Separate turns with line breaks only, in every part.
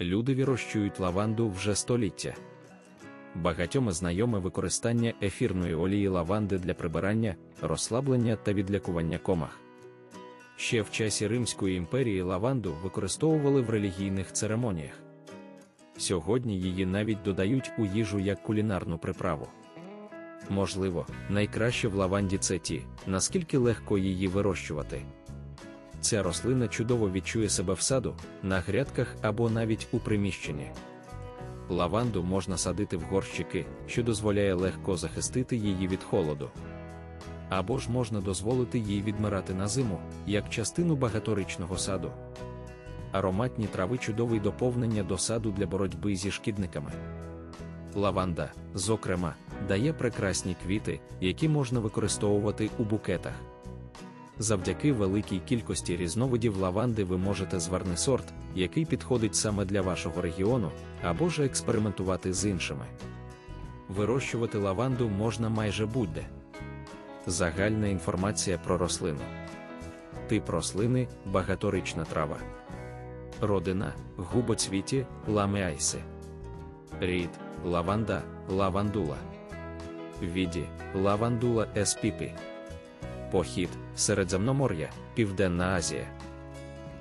Люди вирощують лаванду вже століття. Багатьом знайоме використання ефірної олії лаванди для прибирання, розслаблення та відлякування комах. Ще в часі Римської імперії лаванду використовували в релігійних церемоніях. Сьогодні її навіть додають у їжу як кулінарну приправу. Можливо, найкраще в лаванді це ті, наскільки легко її вирощувати. Ця рослина чудово відчує себе в саду, на грядках або навіть у приміщенні. Лаванду можна садити в горщики, що дозволяє легко захистити її від холоду. Або ж можна дозволити їй відмирати на зиму, як частину багаторічного саду. Ароматні трави чудовий доповнення до саду для боротьби зі шкідниками. Лаванда, зокрема, дає прекрасні квіти, які можна використовувати у букетах. Завдяки великій кількості різновидів лаванди ви можете зварний сорт, який підходить саме для вашого регіону, або ж експериментувати з іншими. Вирощувати лаванду можна майже будь-де. Загальна інформація про рослину. Тип рослини багаторічна трава. Родина губоцвіті ламеайси. Рід лаванда, лавандула. Віді лавандула еспіпі. Похід Середземномор'я, Південна Азія.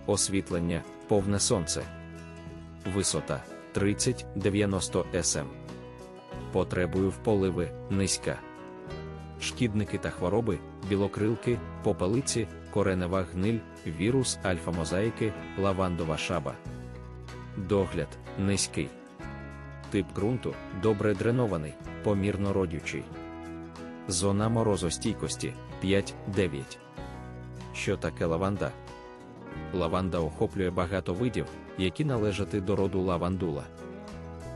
Освітлення повне сонце. Висота 30-90 см. Потребою в поливи низька. Шкідники та хвороби, білокрилки, попелиці, коренева гниль, вірус альфа-мозаїки, лавандова шаба. Догляд низький. Тип ґрунту добре дренований, помірно родючий. Зона морозостійкості 5-9. Що таке лаванда? Лаванда охоплює багато видів, які належать до роду лавандула.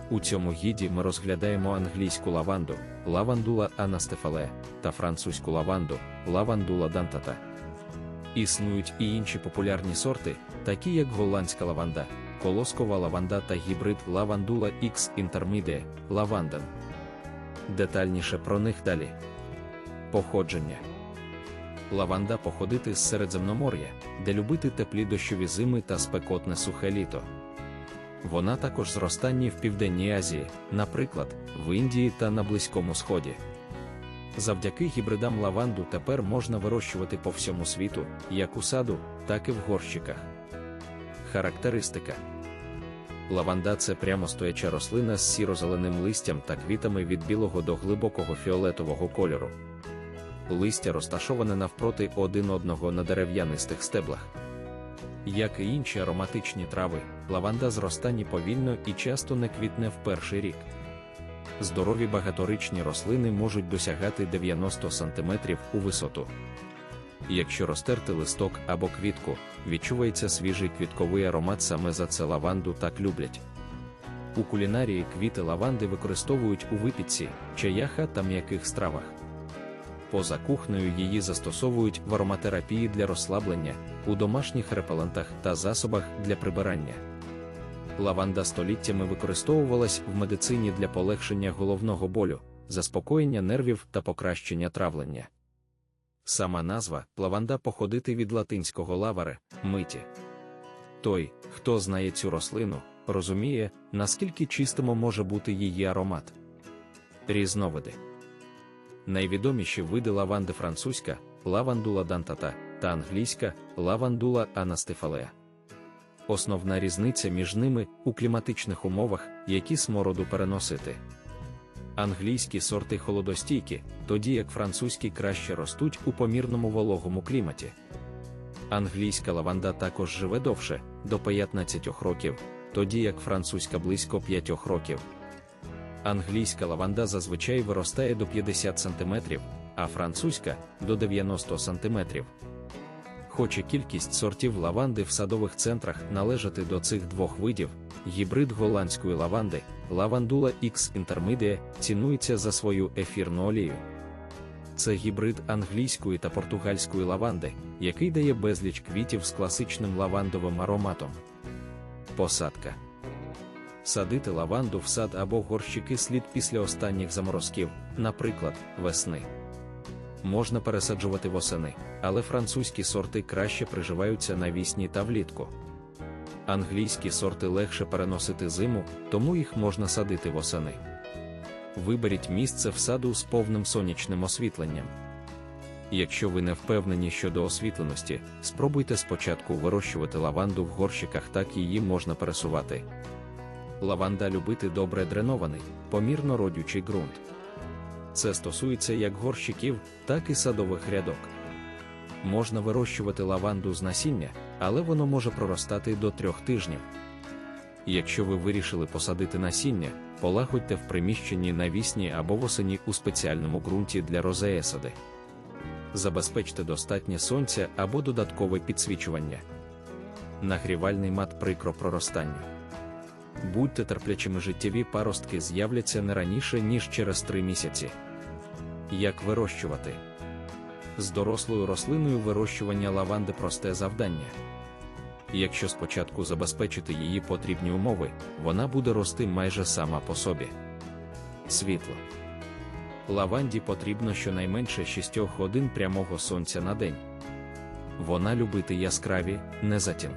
У цьому гіді ми розглядаємо англійську лаванду, лавандула анастефале та французьку лаванду, лавандула дантата. Існують і інші популярні сорти, такі як голландська лаванда, колоскова лаванда та гібрид лавандула X Intermediate, лаванден. Детальніше про них далі. Походження. Лаванда походити з Середземномор'я, де любити теплі дощові зими та спекотне сухе літо. Вона також зростання в Південній Азії, наприклад, в Індії та на Близькому Сході. Завдяки гібридам лаванду тепер можна вирощувати по всьому світу, як у саду, так і в горщиках. Характеристика Лаванда це прямостояча рослина з сіро-зеленим листям та квітами від білого до глибокого фіолетового кольору. Листя розташоване навпроти один одного на дерев'янистих стеблах. Як і інші ароматичні трави, лаванда зростає повільно і часто не квітне в перший рік. Здорові багаторічні рослини можуть досягати 90 см у висоту. Якщо розтерти листок або квітку, відчувається свіжий квітковий аромат саме за це лаванду так люблять. У кулінарії квіти лаванди використовують у випічці, чаяха та м'яких стравах. Поза кухнею її застосовують в ароматерапії для розслаблення, у домашніх репелентах та засобах для прибирання. Лаванда століттями використовувалась в медицині для полегшення головного болю, заспокоєння нервів та покращення травлення. Сама назва лаванда походити від латинського лаваре миті. Той, хто знає цю рослину, розуміє, наскільки чистимо може бути її аромат. Різновиди найвідоміші види лаванди французька, лавандула дантата та англійська лавандула анастефалеа. Основна різниця між ними у кліматичних умовах, які смороду переносити. Англійські сорти холодостійкі, тоді як французькі краще ростуть у помірному вологому кліматі. Англійська лаванда також живе довше, до 15 років, тоді як французька близько 5 років. Англійська лаванда зазвичай виростає до 50 см, а французька до 90 см. Хоч і кількість сортів лаванди в садових центрах належати до цих двох видів, гібрид голландської лаванди, лавандула X Intermediate, цінується за свою ефірну олію. Це гібрид англійської та португальської лаванди, який дає безліч квітів з класичним лавандовим ароматом. Посадка Садити лаванду в сад або горщики слід після останніх заморозків, наприклад, весни. Можна пересаджувати восени, але французькі сорти краще приживаються навісні та влітку. Англійські сорти легше переносити зиму, тому їх можна садити восени. Виберіть місце в саду з повним сонячним освітленням. Якщо ви не впевнені щодо освітленості, спробуйте спочатку вирощувати лаванду в горщиках, так її можна пересувати. Лаванда любити добре дренований, помірно родючий ґрунт. Це стосується як горщиків, так і садових рядок. Можна вирощувати лаванду з насіння, але воно може проростати до трьох тижнів. Якщо ви вирішили посадити насіння, полагодьте в приміщенні навісні або восені у спеціальному ґрунті для розеесади. Забезпечте достатнє сонця або додаткове підсвічування. Нагрівальний мат прикро проростанню. Будьте терплячими життєві паростки з'являться не раніше, ніж через 3 місяці. Як вирощувати? З дорослою рослиною вирощування лаванди просте завдання. Якщо спочатку забезпечити її потрібні умови, вона буде рости майже сама по собі. Світло. Лаванді потрібно щонайменше 6 годин прямого сонця на день. Вона любити яскраві, не затін.